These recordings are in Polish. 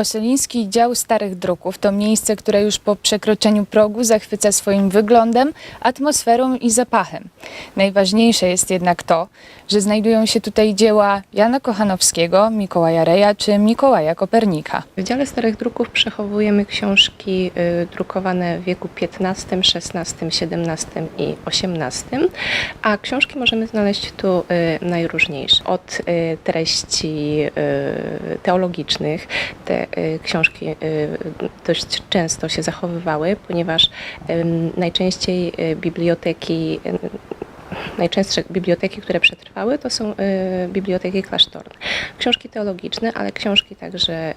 Osoliński Dział Starych Druków to miejsce, które już po przekroczeniu progu zachwyca swoim wyglądem, atmosferą i zapachem. Najważniejsze jest jednak to, że znajdują się tutaj dzieła Jana Kochanowskiego, Mikołaja Reja czy Mikołaja Kopernika. W dziale starych druków przechowujemy książki y, drukowane w wieku XV, XVI, XVII i XVIII, a książki możemy znaleźć tu y, najróżniejsze. Od y, treści teologicznych, te książki y, dość często się zachowywały, ponieważ najczęściej y, biblioteki y, Najczęstsze biblioteki, które przetrwały, to są y, biblioteki klasztorne. Książki teologiczne, ale książki także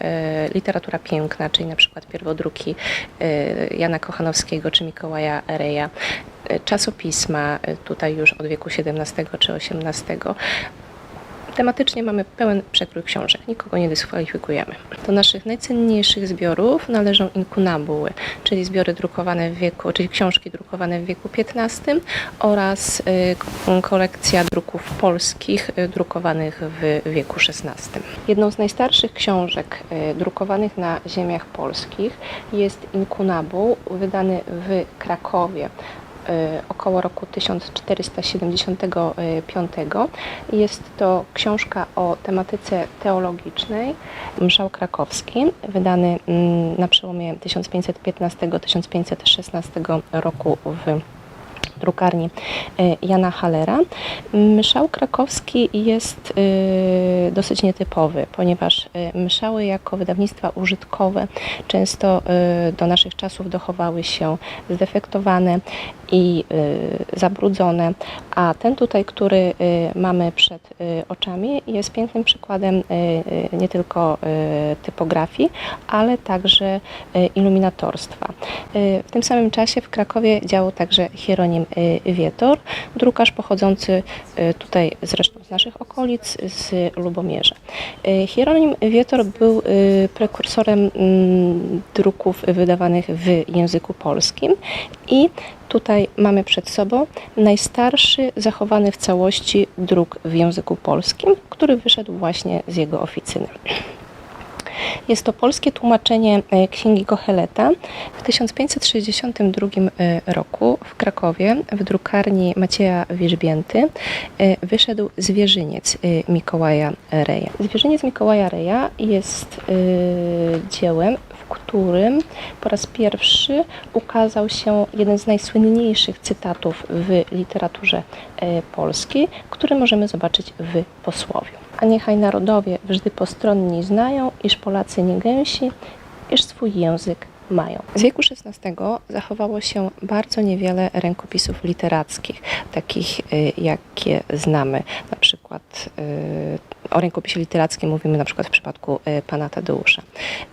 y, literatura piękna, czyli na przykład pierwodruki y, Jana Kochanowskiego czy Mikołaja Reja, y, czasopisma, y, tutaj już od wieku XVII czy XVIII. Tematycznie mamy pełen przekrój książek, nikogo nie dyskwalifikujemy. Do naszych najcenniejszych zbiorów należą inkunabuły, czyli zbiory drukowane w wieku, czyli książki drukowane w wieku XV oraz y, kolekcja druków polskich y, drukowanych w wieku XVI. Jedną z najstarszych książek y, drukowanych na ziemiach polskich jest inkunabuł wydany w Krakowie około roku 1475. Jest to książka o tematyce teologicznej, Mszał Krakowski, wydany mm, na przełomie 1515-1516 roku w drukarni y, Jana Halera. Mszał krakowski jest y, dosyć nietypowy, ponieważ y, myszały jako wydawnictwa użytkowe często do naszych czasów dochowały się zdefektowane i zabrudzone, a ten tutaj, który mamy przed oczami jest pięknym przykładem nie tylko typografii, ale także iluminatorstwa. W tym samym czasie w Krakowie działał także Hieronim Wietor, drukarz pochodzący y, tutaj zresztą z naszych okolic, z Lubomierza. Y, Hieronim Wietor był y, prekursorem mm, druków wydawanych w języku polskim i Tutaj mamy przed sobą najstarszy zachowany w całości druk w języku polskim, który wyszedł właśnie z jego oficyny. Jest to polskie tłumaczenie e, księgi Kocheleta. W 1562 e, roku w Krakowie w drukarni Macieja Wierzbięty e, wyszedł Zwierzyniec Mikołaja Reja. Zwierzyniec Mikołaja Reja jest dziełem, w którym po raz pierwszy ukazał się jeden z najsłynniejszych cytatów w literaturze polskiej, który możemy zobaczyć w posłowiu. A niechaj narodowie wżdy postronni znają, iż Polacy nie gęsi, iż swój język mają. Z wieku XVI zachowało się bardzo niewiele rękopisów literackich, takich y, jakie znamy. Na przykład y, o rękopisie literackim mówimy na przykład w przypadku y, pana Tadeusza.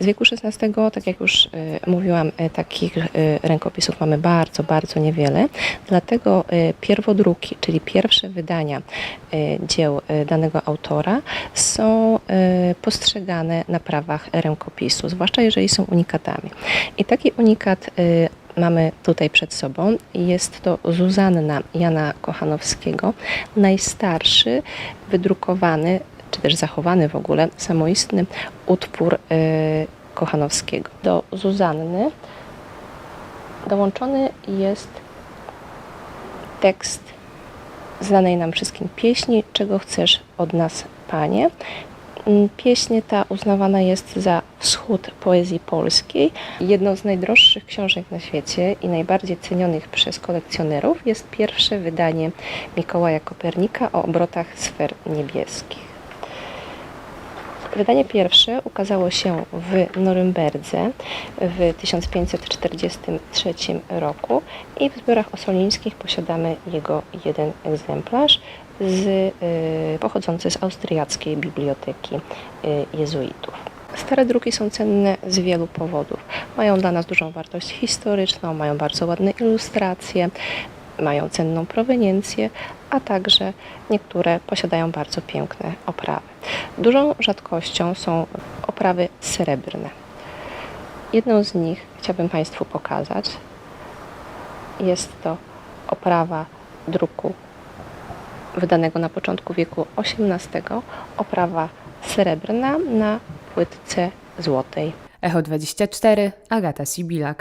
Z wieku XVI, tak jak już y, mówiłam, y, takich rękopisów mamy bardzo, bardzo niewiele. Dlatego pierwodruki, czyli pierwsze wydania dzieł danego autora są postrzegane na prawach rękopisu, zwłaszcza jeżeli są unikatami. I taki unikat mamy tutaj przed sobą. Jest to Zuzanna Jana Kochanowskiego, najstarszy wydrukowany, czy też zachowany w ogóle, samoistny utwór y, Kochanowskiego. Do Zuzanny dołączony jest tekst znanej nam wszystkim pieśni Czego chcesz od nas, Panie. Mm, Pieśń ta uznawana jest za wschód poezji polskiej. Jedną z najdroższych książek na świecie i najbardziej cenionych przez kolekcjonerów jest pierwsze wydanie Mikołaja Kopernika o obrotach sfer niebieskich. Wydanie pierwsze ukazało się w Norymberdze w 1543 roku i w zbiorach osolińskich posiadamy jego jeden egzemplarz z, y, pochodzący z austriackiej biblioteki y, jezuitów. Stare druki są cenne z wielu powodów. Mają dla nas dużą wartość historyczną, mają bardzo ładne ilustracje, mają cenną proweniencję, a także niektóre posiadają bardzo piękne oprawy. Dużą rzadkością są oprawy srebrne. Jedną z nich chciałabym Państwu pokazać. Jest to oprawa druku wydanego na początku wieku XVIII, oprawa srebrna na płytce złotej. Echo 24, Agata Sibilak.